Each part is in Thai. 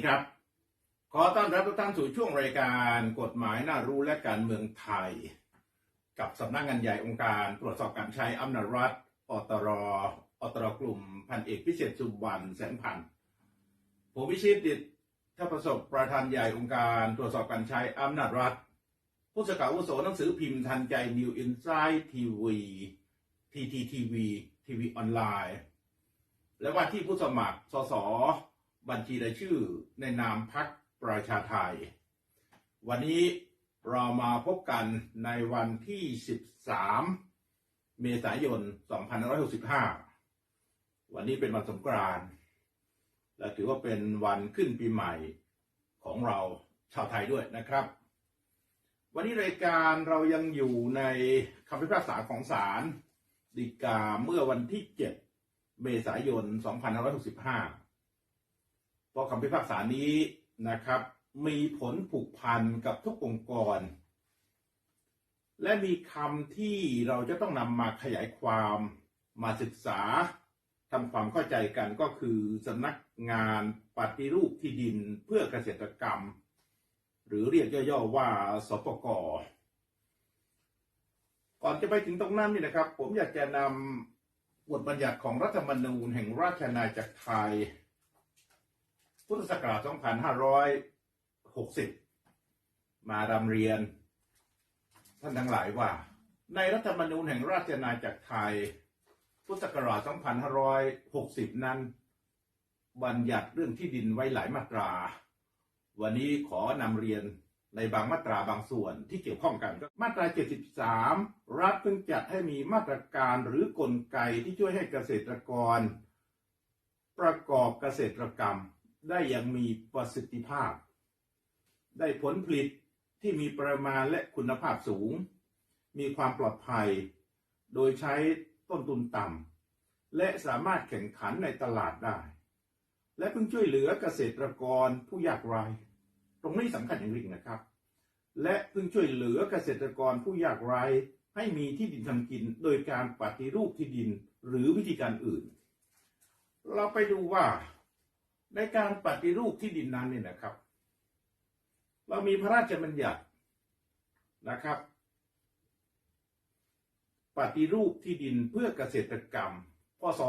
ดีครับ ขอต้อนรับทุกท่านสู่ช่วงรายการกฎหมายน่ารู้และการเมืองไทย กับสำนักงานใหญ่องค์การตรวจสอบการใช้อำนาจรัฐอตรอตรกลุ่มพันเอกพิเศษสุวรรณแสนพันธ์ผมวิชิตดิตถ้าประสบประธานใหญ่องค์การตรวจสอบการใช้อำนาจรัฐ ผู้สื่อข่าววุโสหนังสือพิมพ์ทันใจนิวอินไซต์ทีวีทีทีทีวีทีวีออนไลน์และว่าที่ผู้สมัครสส บัญชีรายชื่อในนามพักประชาไทย วันนี้เรามาพบกันในวันที่ 13 เมษายน 2565 วันนี้เป็นวันสงกรานต์และถือว่าเป็นวันขึ้นปีใหม่ของเราชาวไทยด้วยนะครับ วันนี้รายการเรายังอยู่ในคำพิพากษาของศาลฎีกาเมื่อวันที่ 7 เมษายน 2565 เพราะคำพิพากษานี้นะครับ มีผลผูกพันกับทุกองค์กร และมีคำที่เราจะต้องนำมาขยายความมาศึกษาทำความเข้าใจกันก็คือสำนักงานปฏิรูปที่ดินเพื่อเกษตรกรรม หรือเรียกย่อๆว่าสปกก่อนจะไปถึงตรงนั้นนี่นะครับ ผมอยากจะนำบทบัญญัติของรัฐธรรมนูญแห่งราชอาณาจักรไทย พุทธศักราช 2560 มาดำเรียน ท่านทั้งหลายว่า ในรัฐธรรมนูญแห่งราชอาณาจักรไทย พุทธศักราช 2560 นั้น บัญญัติเรื่องที่ดินไว้หลายมาตรา วันนี้ขอนำเรียนในบางมาตราบางส่วนที่เกี่ยวข้องกันก็มาตรา 73 รัฐเพิ่งจัดให้มีมาตรการหรือกลไกที่ช่วยให้เกษตรกร ประกอบเกษตรกรรม ได้อย่างมีประสิทธิภาพ ได้ผลผลิตที่มีปริมาณและคุณภาพสูง มีความปลอดภัย โดยใช้ต้นทุนต่ำ และสามารถแข่งขันในตลาดได้ และเพิ่งช่วยเหลือเกษตรกรผู้ยากไร้ ตรงนี้สำคัญอย่างยิ่งนะครับ และเพิ่งช่วยเหลือเกษตรกรผู้ยากไร้ให้มีที่ดินทำกิน โดยการปฏิรูปที่ดินหรือวิธีการอื่น เราไปดูว่า ในการปฏิรูปที่ดินนั้นเนี่ยนะครับ เรามีพระราชบัญญัตินะครับ ปฏิรูปที่ดินเพื่อเกษตรกรรม พศ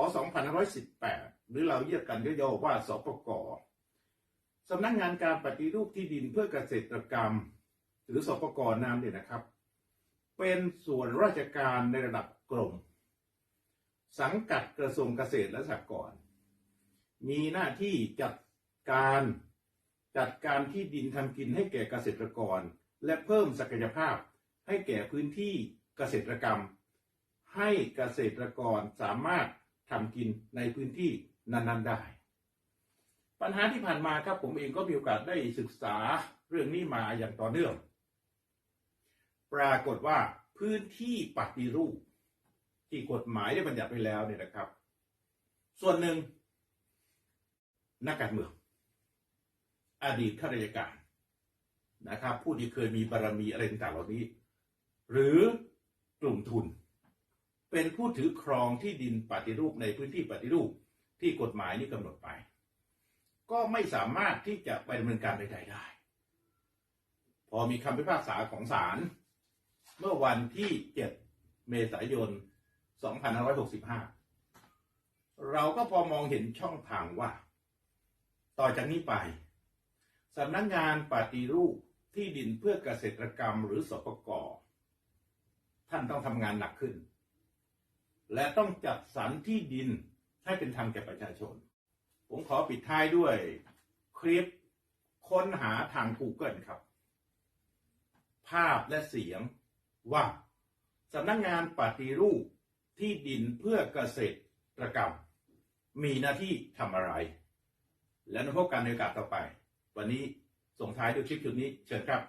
2518 หรือเราเรียกกันย่อๆว่าสปกสำนักงงานการปฏิรูปที่ดินเพื่อเกษตรกรรม หรือสปกนามเนี่ยนะครับ เป็นส่วนราชการในระดับกรมสังกัดกระทรวงเกษตรและสหกรณ์ มีหน้าที่จัดการจัดการที่ดินทำกินให้แก่เกษตรกร และเพิ่มศักยภาพให้แก่พื้นที่เกษตรกรรม ให้เกษตรกรสามารถทำกินในพื้นที่นั้นๆได้ ปัญหาที่ผ่านมาครับผมเองก็มีโอกาสได้ศึกษาเรื่องนี้มาอย่างต่อเนื่อง ปรากฏว่าพื้นที่ปฏิรูปที่กฎหมายได้บัญญัติไว้แล้วเนี่ยนะครับ ส่วนหนึ่ง นักการเมือง อดีตข้าราชการนะครับ ผู้ที่เคยมีบารรมีอะไรต่างๆเหล่านี้ หรือกลุ่มทุน เป็นผู้ถือครองที่ดินปฏิรูปในพื้นที่ปฏิรูปที่กฎหมายนี้กำหนดไป ก็ไม่สามารถที่จะไปดำเนินการใดๆได้ พอมีคำพิพากษาของศาลเมื่อวันที่ 7 เมษายน 2565 เราก็พอมองเห็นช่องทางว่า ต่อจากนี้ไปสำนักงงานปฏิรูปที่ดินเพื่อเกษตรกรรมหรือสปกท่านต้องทำงานหนักขึ้น และต้องจัดสรรที่ดินให้เป็นธรรมแก่ประชาชน ผมขอปิดท้ายด้วยคลิปค้นหาทาง Google ครับ ภาพและเสียงว่าสำนักงงานปฏิรูปที่ดินเพื่อเกษตรกรรม มีหน้าที่ทำอะไร แล้วพบกันในโอกาสต่อไป วันนี้ส่งท้ายด้วยคลิปจุดนี้เชิญครับ